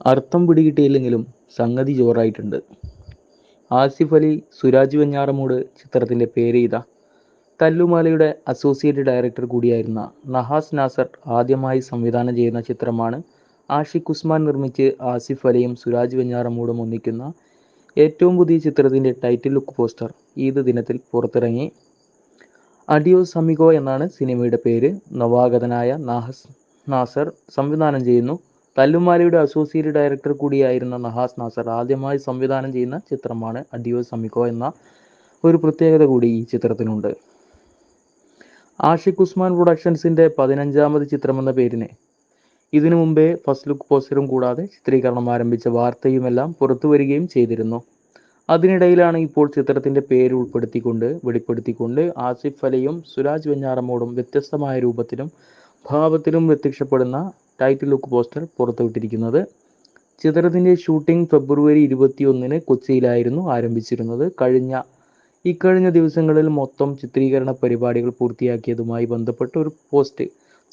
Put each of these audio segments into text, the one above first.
അർത്ഥം പിടികിട്ടിയില്ലെങ്കിലും സംഗതി ജോറായിട്ടുണ്ട് ആസിഫ് അലി സുരാജ് വെഞ്ഞാറമൂട് ചിത്രത്തിന്റെ പേര് ഇതാ തല്ലുമാലയുടെ അസോസിയേറ്റ് ഡയറക്ടർ കൂടിയായിരുന്ന നഹാസ് നാസർ ആദ്യമായി സംവിധാനം ചെയ്യുന്ന ചിത്രമാണ് ആഷിഖ് ഉസ്മാൻ നിർമ്മിച്ച് ആസിഫ് അലിയും സുരാജ് വെഞ്ഞാറമൂടും ഒന്നിക്കുന്ന ഏറ്റവും പുതിയ ചിത്രത്തിന്റെ ടൈറ്റിൽ ലുക്ക് പോസ്റ്റർ ഈദ് ദിനത്തിൽ പുറത്തിറങ്ങി. അഡിയോസ് അമിഗോ എന്നാണ് സിനിമയുടെ പേര്. നവാഗതനായ നാഹസ് നാസർ സംവിധാനം ചെയ്യുന്നു. തല്ലുമാലയുടെ അസോസിയേറ്റ് ഡയറക്ടർ കൂടിയായിരുന്ന നഹാസ് നാസർ ആദ്യമായി സംവിധാനം ചെയ്യുന്ന ചിത്രമാണ് അഡിയോ സമിക്കോ എന്ന ഒരു പ്രത്യേകത കൂടി ഈ ചിത്രത്തിനുണ്ട്. ആഷിഖ് ഉസ്മാൻ പ്രൊഡക്ഷൻസിന്റെ പതിനഞ്ചാമത് ചിത്രമെന്ന പേരിന് ഇതിനു മുമ്പേ ഫസ്റ്റ് ലുക്ക് പോസ്റ്ററും കൂടാതെ ചിത്രീകരണം ആരംഭിച്ച വാർത്തയുമെല്ലാം പുറത്തു വരികയും ചെയ്തിരുന്നു. അതിനിടയിലാണ് ഇപ്പോൾ ചിത്രത്തിന്റെ പേര് ഉൾപ്പെടുത്തിക്കൊണ്ട് വെളിപ്പെടുത്തിക്കൊണ്ട് ആസിഫ് അലിയും സുരാജ് വെഞ്ഞാറമ്മോടും വ്യത്യസ്തമായ രൂപത്തിലും ഭാവത്തിലും പ്രത്യക്ഷപ്പെടുന്ന ടൈറ്റിൽ ലുക്ക് പോസ്റ്റർ പുറത്തുവിട്ടിരിക്കുന്നത്. ചിത്രത്തിന്റെ ഷൂട്ടിംഗ് ഫെബ്രുവരി ഇരുപത്തിയൊന്നിന് കൊച്ചിയിലായിരുന്നു ആരംഭിച്ചിരുന്നത്. കഴിഞ്ഞ ഇക്കഴിഞ്ഞ ദിവസങ്ങളിൽ മൊത്തം ചിത്രീകരണ പരിപാടികൾ പൂർത്തിയാക്കിയതുമായി ബന്ധപ്പെട്ട ഒരു പോസ്റ്റ്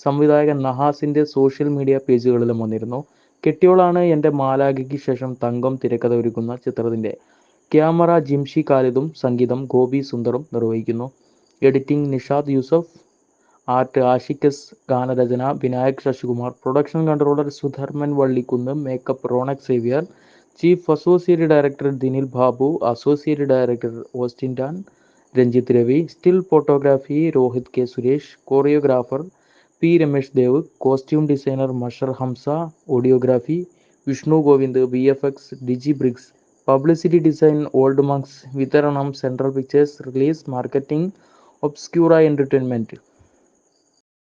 സംവിധായകൻ നഹാസിന്റെ സോഷ്യൽ മീഡിയ പേജുകളിലും വന്നിരുന്നു. കെട്ടിയോളാണ് എന്റെ മാലാഖയ്ക്ക് ശേഷം തങ്കം തിരക്കഥ ഒരുക്കുന്ന ചിത്രത്തിന്റെ. ക്യാമറ ജിംഷി ഖാലിദും സംഗീതം ഗോപി സുന്ദറും നിർവഹിക്കുന്നു. എഡിറ്റിംഗ് നിഷാദ് യൂസഫ് ആർട്ട് ആഷിക്കസ് ഗാനരചന Vinayak Sasikumar production controller Sudharman Vallikunnu makeup Ronex Xavier chief associate director Dinil Babu associate director Austin Dan Ranjith Ravi still photography Rohit K Suresh choreographer P Ramesh Dev costume designer Mashar Hamsa audiography Vishnu Govind V F X Digi Bricks publicity design Old Monks വിതരണം Central Pictures release marketing Obscura Entertainment